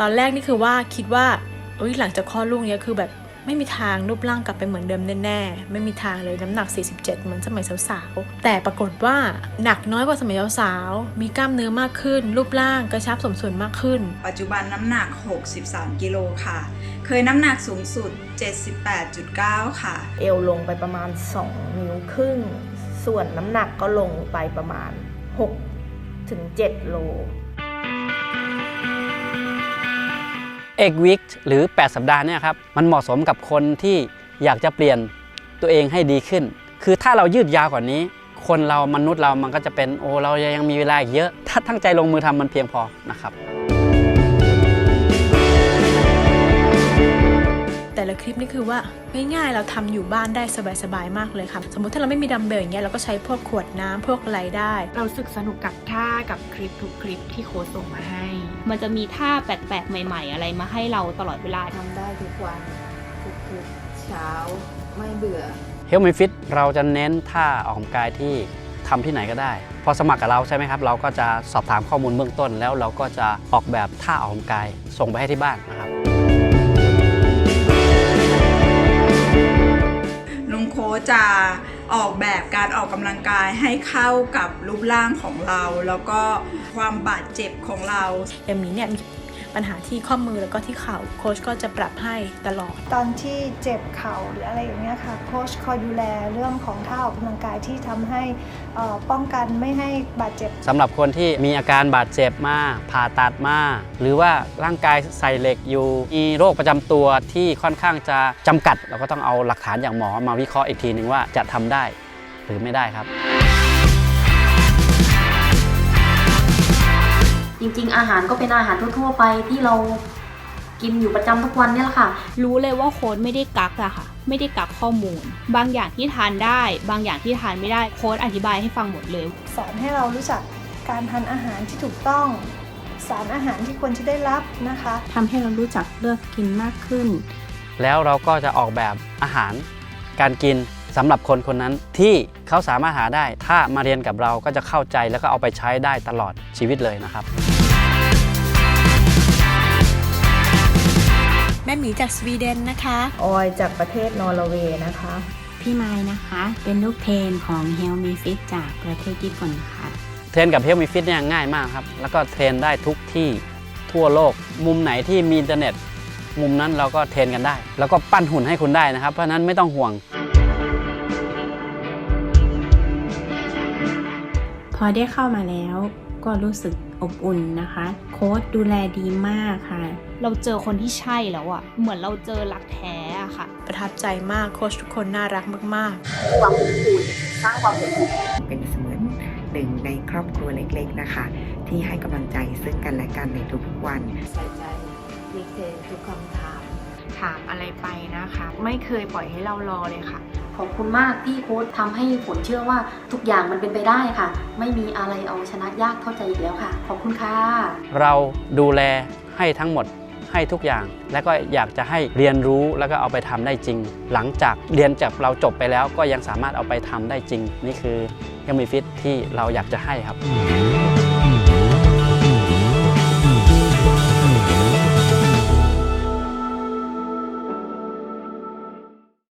ตอนแรกนี่คือว่าคิดว่าอุ้ยหลังจากคลอดลูกเนี้ยคือแบบไม่มีทางรูปร่างกลับไปเหมือนเดิมแน่ๆ ไม่มีทางเลยน้ำหนัก 47 เหมือนสมัยสาวๆ แต่ปรากฏว่าหนักน้อยกว่าสมัยสาวๆ มีกล้ามเนื้อมากขึ้น รูปร่างกระชับสมส่วนมากขึ้น ปัจจุบันน้ำหนัก 63 กิโลค่ะ เคยน้ำหนักสูงสุด 78.9 ค่ะ เอวลงไปประมาณ 2 นิ้วครึ่ง ส่วนน้ำหนักก็ลงไปประมาณ 6 ถึง 7 โล 8อกวิกหรือ 8 สัปดาห์เนี่ยครับมันเหมาะสมกับคนที่อยากจะเปลี่ยนตัวเองให้ดีขึ้น คือถ้าเรายืดยาวกว่านี้ คนเรามนุษย์เรามันก็จะเป็นโอ้เรายังมีเวลาอีกเยอะ ถ้าตั้งใจลงมือทำมันเพียงพอนะครับ แต่ละคลิปนี่คือว่าง่ายๆเราทำอยู่บ้านได้สบายๆมากเลยค่ะ สมมติถ้าเราไม่มีดัมเบลอย่างเงี้ยเราก็ใช้พวกขวดน้ำพวกอะไรได้ เรารู้สึกสนุกกับท่ากับคลิปทุกคลิปที่โค้ชส่งมาให้ มันจะมีท่าแปลกๆใหม่ ๆ อะไรมาให้เราตลอดเวลาทำได้ทุกวันทุกๆเช้าไม่เบื่อเฮล m มฟิตเราจะเน้นท่าออกกำลังกายที่ทำที่ไหนก็ได้ พอสมัครกับเราใช่ไหมครับ เราก็จะสอบถามข้อมูลเบื้องต้น แล้วเราก็จะออกแบบท่าออกกำลังกาย ส่งไปให้ที่บ้าน จะออกแบบการออกกำลังกายให้เข้ากับรูปร่างของเรา แล้วก็ความบาดเจ็บของเรา เอ็มนี้เนี่ย ปัญหาที่ข้อมือแล้วก็ที่เข่าโค้ชก็จะปรับให้ตลอด ตอนที่เจ็บเข่าหรืออะไรอย่างเงี้ยค่ะโค้ชคอยดูแลเรื่องของท่าออกกำลังกายที่ทำให้เอ่อป้องกันไม่ให้บาดเจ็บสำหรับคนที่มีอาการบาดเจ็บมาผ่าตัดมาหรือว่าร่างกายใส่เหล็กอยู่มีโรคประจำตัวที่ค่อนข้างจะจำกัด เราก็ต้องเอาหลักฐานอย่างหมอมาวิเคราะห์อีกทีหนึ่งว่าจะทำได้หรือไม่ได้ครับ อาหารก็เป็นอาหารทั่วๆไปที่เรากินอยู่ประจำทุกวันเนี่ยแหละค่ะ รู้เลยว่าโค้ดไม่ได้กักอะค่ะ ไม่ได้กักข้อมูล บางอย่างที่ทานได้ บางอย่างที่ทานไม่ได้โค้ดอธิบายให้ฟังหมดเลย สอนให้เรารู้จักการทานอาหารที่ถูกต้อง สารอาหารที่ควรจะได้รับนะคะทำให้เรารู้จักเลือกกินมากขึ้น แล้วเราก็จะออกแบบอาหาร การกินสำหรับคนคนนั้นที่เขาสามารถหาได้ ถ้ามาเรียนกับเราก็จะเข้าใจแล้วก็เอาไปใช้ได้ตลอดชีวิตเลยนะครับ ม่หมีจากสวีเดนนะคะ ออยจากประเทศนอร์เวย์นะคะ พี่ไม้นะคะ เป็นลูกเทรนของ Help Me Fit จากประเทศญี่ปุ่นค่ะ เทรนกับเฮลมีฟิตเนี่ยง่ายมากครับ แล้วก็เทรนได้ทุกที่ทั่วโลก มุมไหนที่มีอินเทอร์เน็ต มุมนั้นเราก็เทรนกันได้ แล้วก็ปั้นหุ่นให้คุณได้นะครับ เพราะฉะนั้นไม่ต้องห่วง พอได้เข้ามาแล้ว ก็รู้สึกอบอุ่นนะคะ โค้ดดูแลดีมากค่ะ เราเจอคนที่ใช่แล้วอะเหมือนเราเจอรักแท้อะค่ะ ประทับใจมากโค้ชทุกคนน่ารักมากๆความอบอุ่นสร้างความอบอุ่นเป็นเสมือนหนึ่งในครอบครัวเล็กๆนะคะ ที่ให้กำลังใจซึ่งกันและกันในทุกๆวันใส่ใจดีเทลทุกคำถามถามอะไรไปนะคะ ไม่เคยปล่อยให้เรารอเลยค่ะ ขอบคุณมากที่โค้ชทำให้ฝนเชื่อว่าทุกอย่างมันเป็นไปได้ค่ะ ไม่มีอะไรเอาชนะยากเท่าใจอีกแล้วค่ะ ขอบคุณค่ะ เราดูแลให้ทั้งหมดให้ทุกอย่าง และก็อยากจะให้เรียนรู้แล้วก็เอาไปทำได้จริง หลังจากเรียนจากเราจบไปแล้วก็ยังสามารถเอาไปทำได้จริง นี่คือยังมีฟิตที่เราอยากจะให้ครับ